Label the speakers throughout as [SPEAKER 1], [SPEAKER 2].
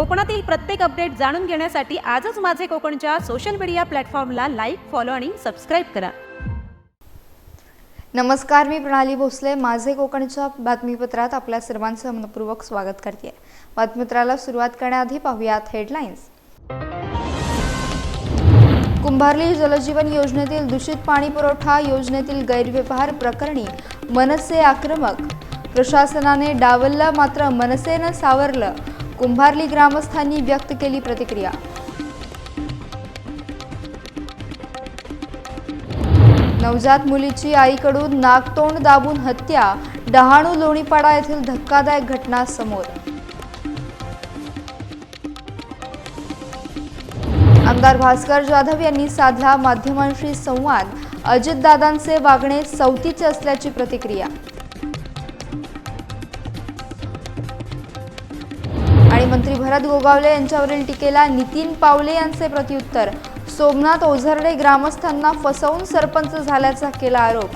[SPEAKER 1] कोकणातील प्रत्येक अपडेट जाणून घेण्यासाठी आजच माझे कोकणच्या सोशल मीडिया प्लॅटफॉर्मला लाईक फॉलो आणि सबस्क्राईब करा.
[SPEAKER 2] नमस्कार मी प्रणाली भोसले. माझे कोकणच्या बातमीपत्रात आपल्या सर्वांचं मनपूर्वक स्वागत करते. बातमीपत्राला सुरुवात करण्याआधी पाहूयात हेडलाईन्स कुंभारली जलजीवन योजनेतील दूषित पाणी पुरवठा योजनेतील गैरव्यवहार प्रकरणी मनसे आक्रमक. प्रशासनाने डावललं मात्र मनसेनं सावरलं. कुंभारली ग्रामस्थांनी व्यक्त केली प्रतिक्रिया. नवजात मुलीची आईकडून नागतोंड दाबून हत्या डहाणू लोणीपाडा येथील धक्कादायक घटना समोर. आमदार भास्कर जाधव यांनी साधला माध्यमांशी संवाद. अजितदादांचे वागणे सवतीचे असल्याची प्रतिक्रिया. मंत्री भरत गोगावले यांच्यावरील टीकेला नितीन पावले यांचे प्रत्युत्तर. सोमनाथ ओझरडे ग्रामस्थांना फसवून सरपंच झाल्याचा केला आरोप.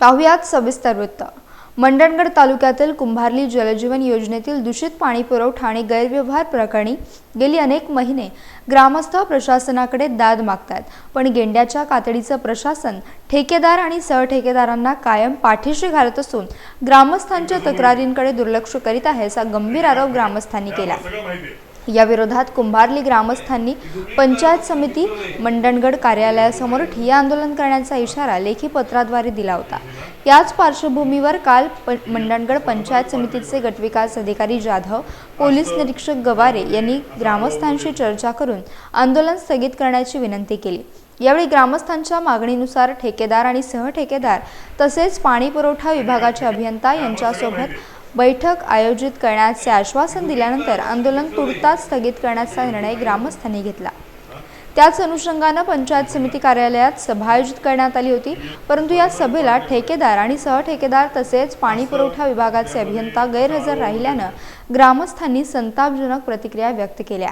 [SPEAKER 2] पाहुयात सविस्तर वृत्त. मंडणगड तालुक्यातील कुंभारली जलजीवन योजनेतील दूषित पाणी पुरवठा आणि गैरव्यवहार प्रकरणी गेली अनेक महिने ग्रामस्थ प्रशासनाकडे दाद मागतात पण गेंड्याच्या कातडीचं प्रशासन ठेकेदार आणि सहठेकेदारांना कायम पाठीशी घालत असून ग्रामस्थांच्या तक्रारींकडे दुर्लक्ष करीत आहे असा गंभीर आरोप ग्रामस्थांनी केला. या विरोधात कुंभारली ग्रामस्थांनी पंचायत समिती मंडणगड कार्यालयासमोर ठिय्या आंदोलन करण्याचा इशारा लेखी पत्राद्वारे दिला होता. याच पार्श्वभूमीवर काल प मंडणगड पंचायत समितीचे गटविकास अधिकारी जाधव पोलीस निरीक्षक गवारे यांनी ग्रामस्थांशी चर्चा करून आंदोलन स्थगित करण्याची विनंती केली. यावेळी ग्रामस्थांच्या मागणीनुसार ठेकेदार आणि सहठेकेदार तसेच पाणी पुरवठा विभागाचे अभियंता यांच्यासोबत बैठक आयोजित करण्याचे आश्वासन दिल्यानंतर आंदोलन तुर्तास स्थगित करण्याचा निर्णय ग्रामस्थांनी घेतला. त्याच अनुषंगानं पंचायत समिती कार्यालयात सभा आयोजित करण्यात आली होती परंतु या सभेला ठेकेदार आणि सहठेकेदार तसेच पाणी पुरवठा विभागाचे अभियंता गैरहजर राहिल्यानं ग्रामस्थांनी संतापजनक प्रतिक्रिया व्यक्त केल्या.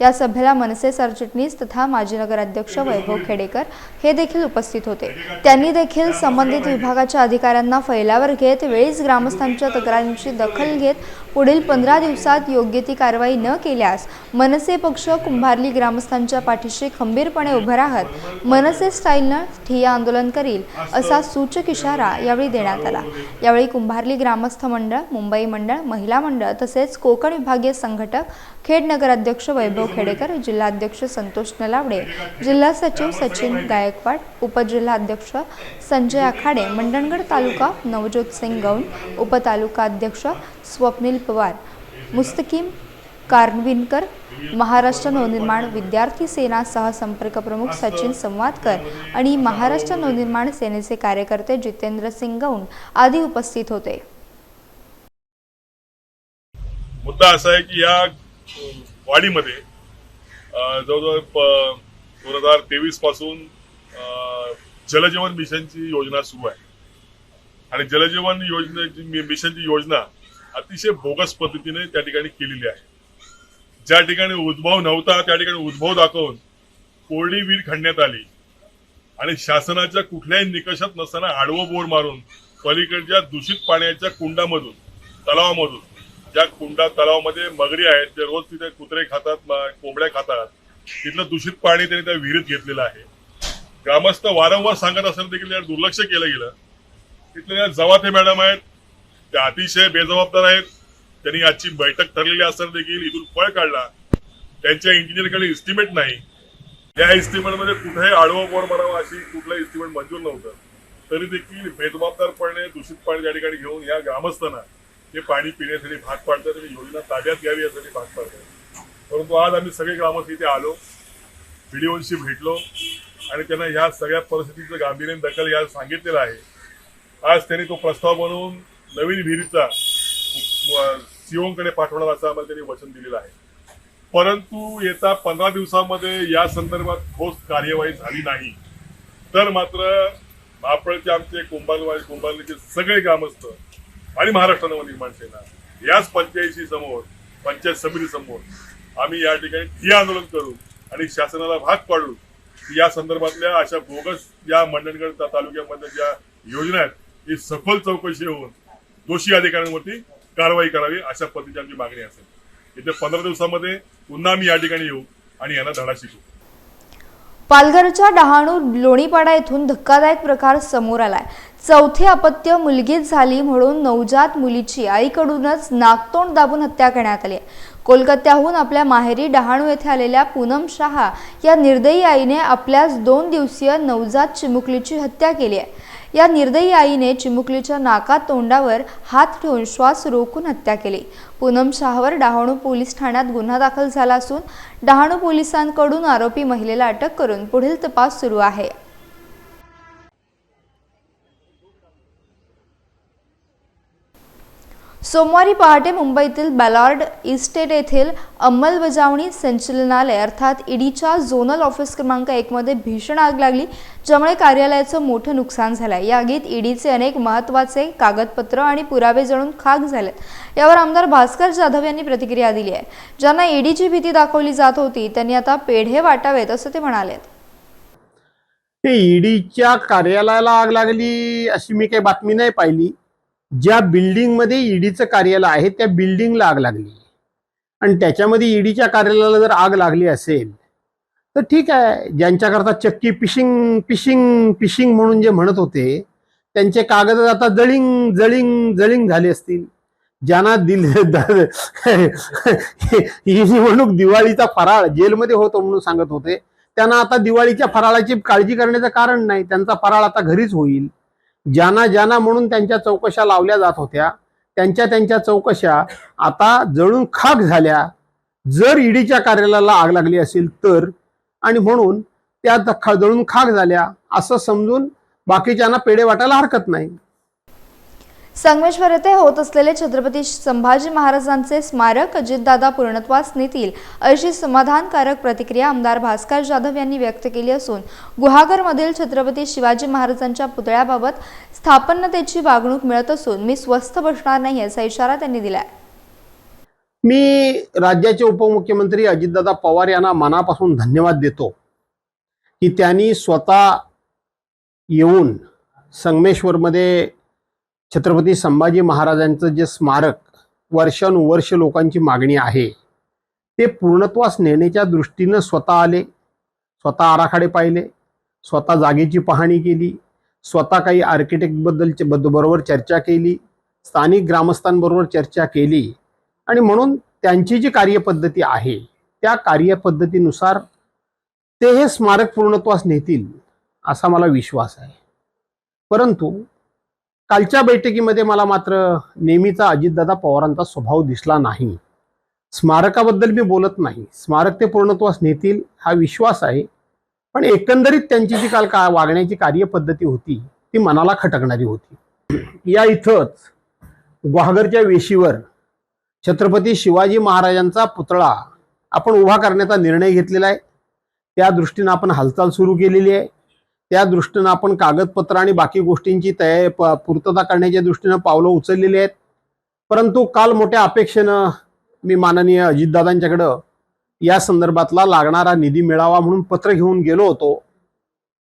[SPEAKER 2] या सभेला मनसे सरचिटणीस तथा माजी नगराध्यक्ष वैभव खेडेकर हे देखील उपस्थित होते. त्यांनी देखील संबंधित विभागाच्या अधिकाऱ्यांना फैलावर घेत वेळीच ग्रामस्थांच्या तक्रारींची दखल घेत पुढील पंधरा दिवसात योग्य ती कारवाई न केल्यास मनसे पक्ष कुंभारली ग्रामस्थांच्या पाठीशी खंबीरपणे उभं राहत मनसे स्टाईलनं ठिय्या आंदोलन करील असा सूचक इशारा यावेळी देण्यात आला. यावेळी कुंभारली ग्रामस्थ मंडळ मुंबई मंडळ महिला मंडळ तसेच कोकण विभागीय संघटक खेड नगराध्यक्ष वैभव खेडेकर जिल्हाध्यक्ष संतोष नलावडे जिल्हा सचिव सचिन गायकवाड उपजिल्हाध्यक्ष संजय आखाडे मंडणगड तालुका नवज्योत सिंग गौंड उपतालुका अध्यक्ष स्वप्नील पवार मुस्तकीम कारविनकर महाराष्ट्र नवनिर्माण विद्यार्थी सेना सहसंपर्क प्रमुख सचिन संवादकर आणि महाराष्ट्र नवनिर्माण सेनेचे कार्यकर्ते जितेंद्र सिंग गौंड आदी उपस्थित होते.
[SPEAKER 3] मुद्दा असा आहे की या वाडीमध्ये जवळजवळ प- दोन हजार तेवीसपासून जलजीवन मिशनची योजना सुरू आहे. आणि जलजीवन योजनेची मिशनची योजना अतिशय बोगस पद्धतीने त्या ठिकाणी केलेली आहे. ज्या ठिकाणी उद्भव नव्हता त्या ठिकाणी उद्भव दाखवून कोरडी वीर खणण्यात आली. आणि शासनाच्या कुठल्याही निकषात नसताना आडवं बोर मारून पलीकडच्या दूषित पाण्याच्या कुंडामधून तलावामधून ज्या कुंडा तलावामध्ये मगरी आहेत ते रोज तिथे कुत्रे खातात कोंबड्या खातात. तिथलं दूषित पाणी त्यांनी त्या विहिरीत घेतलेलं आहे. ग्रामस्थ वारंवार सांगत असताना देखील त्यावर दुर्लक्ष केलं गेलं. तिथल्या जवाथे मॅडम आहेत त्या अतिशय बेजबाबदार आहेत. त्यांनी आजची बैठक ठरलेली असताना देखील इथून पळ काढला. त्यांच्या इंजिनियरकडे इस्टिमेट नाही. त्या इस्टिमेटमध्ये कुठेही आडवं बोर बनावा अशी कुठलं इस्टिमेट मंजूर नव्हतं. तरी देखील बेजबाबदारपणे दूषित पाणी त्या ठिकाणी घेऊन या ग्रामस्थांना ते पाणी पिण्यासाठी भाग पाडतात आणि योजना ताब्यात घ्यावी यासाठी भाग पाडतात. परंतु आज आम्ही सगळे ग्रामस्थ इथे आलो व्हिडिओशी भेटलो आणि त्यांना ह्या सगळ्या परिस्थितीचं गांभीर्याने दखल या सांगितलेलं आहे. आज त्यांनी तो प्रस्ताव बनवून नवीन विहिरीचा सीओकडे पाठवणार असं आम्हाला त्यांनी वचन दिलेलं आहे. परंतु येत्या पंधरा दिवसामध्ये या संदर्भात ठोस कार्यवाही झाली नाही. तर मात्र महापळचे आमचे कुंभारवाडी कुंभारलीचे सगळे ग्रामस्थ आणि महाराष्ट्र नवनिर्माण सेना. याच पंचायती समोर पंचायत समिती समोर आम्ही या ठिकाणी ठिय्या आंदोलन करू आणि शासनाला भाग पाडू की या संदर्भातल्या अशा बोगस या मंडणगड तालुक्यामध्ये तालुक्यामधल्या ज्या योजना आहेत ही सखोल चौकशी होऊन दोषी अधिकाऱ्यांवरती कारवाई करावी अशा पद्धतीची आमची मागणी असेल. येत्या पंधरा दिवसामध्ये पुन्हा आम्ही या ठिकाणी येऊ आणि यांना धडा शिकू.
[SPEAKER 2] पालघरच्या डहाणू लोणीपाडा येथून धक्कादायक प्रकार समोर आलाय. चौथे अपत्य मुलगीच झाली म्हणून नवजात मुलीची आईकडूनच नागतोंड दाबून हत्या करण्यात आली आहे. कोलकात्याहून आपल्या माहेरी डहाणू येथे आलेल्या पूनम शहा या निर्दयी आईने आपल्याच दोन दिवसीय नवजात चिमुकलीची हत्या केली आहे. या निर्दयी आईने चिमुकलीच्या नाका तोंडावर हात ठेवून श्वास रोखून हत्या केली. पूनम शहावर डहाणू पोलीस ठाण्यात गुन्हा दाखल झाला असून डहाणू पोलिसांकडून आरोपी महिलेला अटक करून पुढील तपास सुरू आहे. सोमवारी पहाटे मुंबईतील बॅलॉर्ड इस्टेट येथील अंमलबजावणी संचालनालय अर्थात ईडीच्या झोनल ऑफिस क्रमांक एकमध्ये भीषण आग लागली ज्यामुळे कार्यालयाचं मोठं नुकसान झालंय. या आगीत ईडीचे अनेक महत्त्वाचे कागदपत्र आणि पुरावे जळून खाक झालेत यावर आमदार भास्कर जाधव यांनी प्रतिक्रिया दिली आहे. ज्यांना ईडीची भीती दाखवली जात होती त्यांनी आता पेढे वाटावेत असं ते म्हणाले.
[SPEAKER 4] ईडीच्या कार्यालयाला आग लागली अशी मी काही बातमी नाही पाहिली. ज्या बिल्डिंगमध्ये ईडीचं कार्यालय आहे त्या बिल्डिंगला आग लागली. आणि त्याच्यामध्ये ईडीच्या कार्यालयाला जर आग लागली असेल तर ठीक आहे. ज्यांच्याकरता चक्की पिशिंग पिशिंग पिशिंग म्हणून जे म्हणत होते त्यांचे कागद आता जळिंग जळिंग जळिंग झाले असतील. ज्यांना दिल ही निवडणूक दिवाळीचा फराळ जेलमध्ये होतो म्हणून सांगत होते. त्यांना आता दिवाळीच्या फराळाची काळजी करण्याचं कारण नाही. त्यांचा फराळ आता घरीच होईल. ज्यांना ज्यांना म्हणून त्यांच्या चौकशा लावल्या जात होत्या त्यांच्या त्यांच्या चौकशा आता जळून खाक झाल्या. जर ईडीच्या कार्यालयाला आग लागली असेल तर आणि म्हणून त्या जळून खाक झाल्या असं समजून बाकीच्यांना पेढे वाटायला हरकत नाही.
[SPEAKER 2] संगमेश्वर येथे होत असलेले छत्रपती संभाजी महाराजांचे स्मारक अजितदादा पूर्णत्वास नेतील अशी समाधानकारक प्रतिक्रिया आमदार भास्कर जाधव यांनी व्यक्त केली असून गुहागरमधील छत्रपती शिवाजी महाराजांच्या पुतळ्याबाबत स्थापन्यतेची वागणूक मिळत असून मी स्वस्थ बसणार नाही असा इशारा त्यांनी दिलाय.
[SPEAKER 4] मी राज्याचे उपमुख्यमंत्री अजितदादा पवार यांना मनापासून धन्यवाद देतो की त्यांनी स्वतः येऊन संगमेश्वरमध्ये छत्रपती संभाजी महाराजांचं जे स्मारक वर्षानुवर्ष लोकांची मागणी आहे ते पूर्णत्वास नेण्याच्या दृष्टीनं स्वतः आले स्वतः आराखडे पाहिले स्वतः जागेची पाहणी केली स्वतः काही आर्किटेक्टबद्दलच्या बद्द- बरोबर चर्चा केली स्थानिक ग्रामस्थांबरोबर चर्चा केली आणि म्हणून त्यांची जी कार्यपद्धती आहे त्या कार्यपद्धतीनुसार ते हे स्मारक पूर्णत्वास नेतील असा मला विश्वास आहे. परंतु कालच्या बैठकीमध्ये मला मात्र नेहमीचा अजितदादा पवारांचा स्वभाव दिसला नाही. स्मारकाबद्दल मी बोलत नाही. स्मारक ते पूर्णत्वास नेतील हा विश्वास आहे. पण एकंदरीत त्यांची जी काल का वागण्याची कार्यपद्धती होती ती मनाला खटकणारी होती. या इथंच ग्वाहगरच्या वेशीवर छत्रपती शिवाजी महाराजांचा पुतळा आपण उभा करण्याचा निर्णय घेतलेला आहे. त्या दृष्टीनं आपण हालचाल सुरू केलेली आहे. त्या दृष्टीनं आपण कागदपत्र आणि बाकी गोष्टींची तयारी प- पूर्तता करण्याच्या दृष्टीनं पावलं उचललेली आहेत. परंतु काल मोठ्या अपेक्षेनं मी माननीय अजितदादांच्याकडं या संदर्भातला लागणारा निधी मिळावा म्हणून पत्र घेऊन गेलो होतो.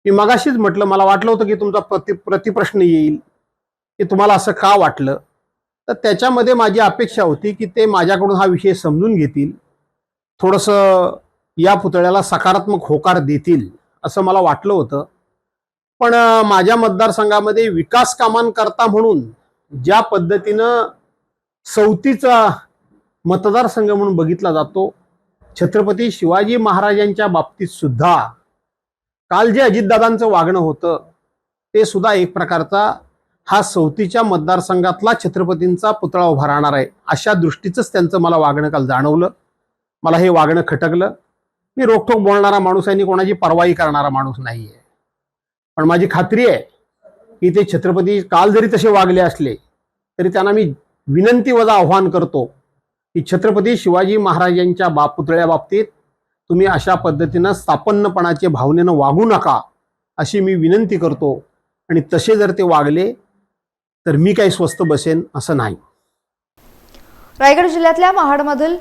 [SPEAKER 4] मी मगाशीच म्हटलं मला वाटलं होतं की तुमचा प्रति प्रतिप्रश्न येईल की तुम्हाला असं का वाटलं? तर त्याच्यामध्ये माझी अपेक्षा होती की ते माझ्याकडून हा विषय समजून घेतील. थोडंसं या पुतळ्याला सकारात्मक होकार देतील असं मला वाटलं होतं. पण माझ्या मतदारसंघामध्ये विकास कामांकरता म्हणून ज्या पद्धतीनं सवतीचा मतदारसंघ म्हणून बघितला जातो छत्रपती शिवाजी महाराजांच्या बाबतीत सुद्धा काल जे अजितदादांचं वागणं होतं ते सुद्धा एक प्रकारचा हा सवतीच्या मतदारसंघातला छत्रपतींचा पुतळा उभा राहणार आहे अशा दृष्टीचंच त्यांचं मला वागणं काल जाणवलं. मला हे वागणं खटकलं. मी रोखोक बोलणारा माणूस आहे आणि कोणाची परवाई करणारा माणूस नाही आहे पण माझी खात्री आहे की ते छत्रपती काल जरी तसे वागले असले तरी त्यांना मी विनंती वजा आव्हान करतो की छत्रपती शिवाजी महाराजांच्या बाप पुतळ्याबाबतीत तुम्ही अशा पद्धतीनं स्थापन्नपणाचे भावनेनं वागू नका अशी मी विनंती करतो. आणि तसे जर ते वागले तर मी काही स्वस्त बसेन असं नाही.
[SPEAKER 2] रायगड जिल्ह्यातल्या महाडमधील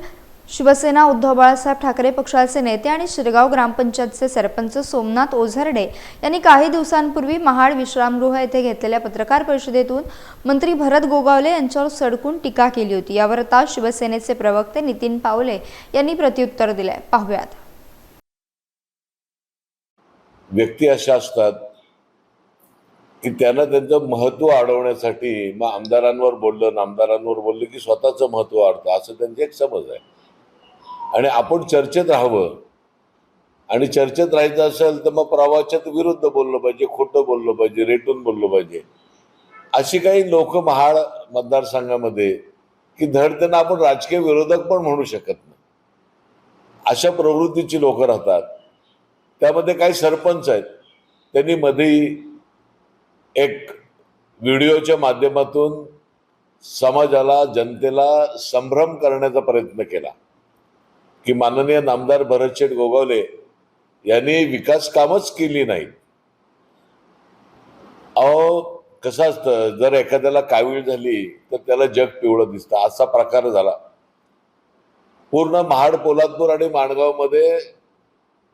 [SPEAKER 2] शिवसेना उद्धव बाळासाहेब ठाकरे पक्षाचे नेते आणि शिरगाव ग्रामपंचायतचे सरपंच सोमनाथ ओझरडे यांनी काही दिवसांपूर्वी महाड विश्रामगृह येथे घेतलेल्या पत्रकार परिषदेतून मंत्री भरत गोगावले यांच्यावर सडकून टीका केली होती. यावर आता शिवसेनेचे प्रवक्ते नितीन पावले यांनी प्रत्युत्तर दिले पाहूयात.
[SPEAKER 5] व्यक्ती अशा असतात की त्यांना त्यांचं महत्त्व अडवण्यासाठी मग आमदारांवर बोललं आमदारांवर बोललं की स्वतःचं महत्त्व वाढतं असं त्यांची एक समज आहे. आणि आपण चर्चेत राहावं. आणि चर्चेत राहायचं असेल तर मग प्रवाच्यात विरुद्ध बोललं पाहिजे खोटं बोललं पाहिजे रेटून बोललं पाहिजे. अशी काही लोक महाड मतदारसंघामध्ये की धड त्यांना आपण राजकीय विरोधक पण म्हणू शकत नाही. अशा प्रवृत्तीची लोक राहतात. त्यामध्ये काही सरपंच आहेत. त्यांनी मध्ये एक व्हिडिओच्या माध्यमातून समाजाला जनतेला संभ्रम करण्याचा प्रयत्न केला. की माननीय नामदार भरतशेठ गोगावले यांनी विकास कामच केली नाहीत. अहो कसं असतं जर एखाद्याला कावीळ झाली तर त्याला जग पिवळं दिसतं. असा प्रकार झाला. पूर्ण महाड पोलादपूर आणि माणगावमध्ये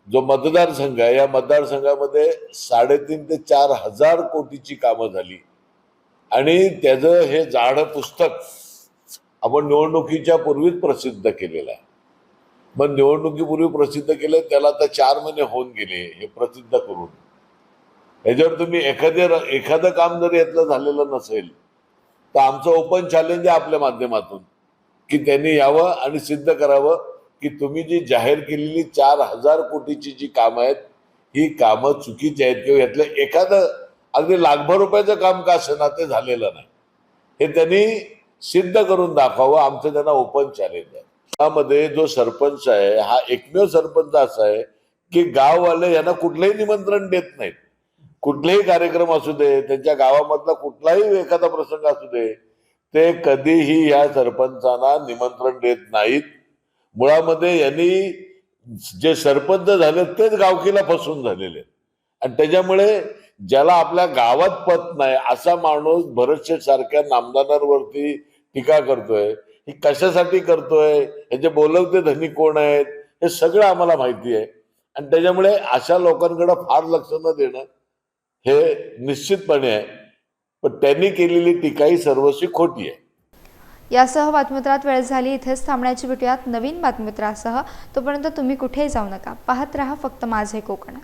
[SPEAKER 5] जो मतदारसंघ आहे या मतदारसंघामध्ये साडेतीन ते चार हजार कोटीची कामं झाली. आणि त्याचं हे जाड पुस्तक आपण निवडणुकीच्या पूर्वीच प्रसिद्ध केलेलं आहे. मग निवडणुकीपूर्वी प्रसिद्ध केलं त्याला आता चार महिने होऊन गेले हे प्रसिद्ध करून. ह्याच्यावर तुम्ही एखादे एखादं काम जर यातलं झालेलं नसेल तर आमचं ओपन चॅलेंज आहे आपल्या माध्यमातून की त्यांनी यावं आणि सिद्ध करावं की तुम्ही जी जाहीर केलेली चार हजार कोटीची जी कामं आहेत ही कामं चुकीची आहेत किंवा यातलं एखादं अगदी लाखभर रुपयाचं काम का असेना ते झालेलं नाही. हे त्यांनी सिद्ध करून दाखवावं आमचं त्यांना ओपन चॅलेंज आहे. त्यामध्ये जो सरपंच आहे हा एकमेव सरपंच असा आहे की गाववाले यांना कुठलंही निमंत्रण देत नाहीत. कुठलेही कार्यक्रम असू दे त्यांच्या गावामधला कुठलाही एखादा प्रसंग असू दे ते कधीही या सरपंचांना निमंत्रण देत नाहीत. मुळामध्ये यांनी जे सरपंच झाले तेच गावकीला फसून झालेले. आणि त्याच्यामुळे ज्याला आपल्या गावात पत नाही असा माणूस भरतशेठ सारख्या नामदारांवरती टीका करतोय ही कशासाठी करतोय? याचे बोलवते धनी कोण आहेत? हे सगळं आम्हाला माहिती आहे. आणि त्याच्यामुळे अशा लोकांकडे फार लक्ष न देणं हे निश्चितपणे आहे. पण त्यांनी केलेली टीका ही सर्वस्वी खोटी आहे.
[SPEAKER 2] यासह बातमीत्रात वेळ झाली. इथेच थांबण्याची भेटूयात. नवीन बातमीत्रासह तोपर्यंत तुम्ही कुठेही जाऊ नका. पाहत राहा फक्त माझे कोकण.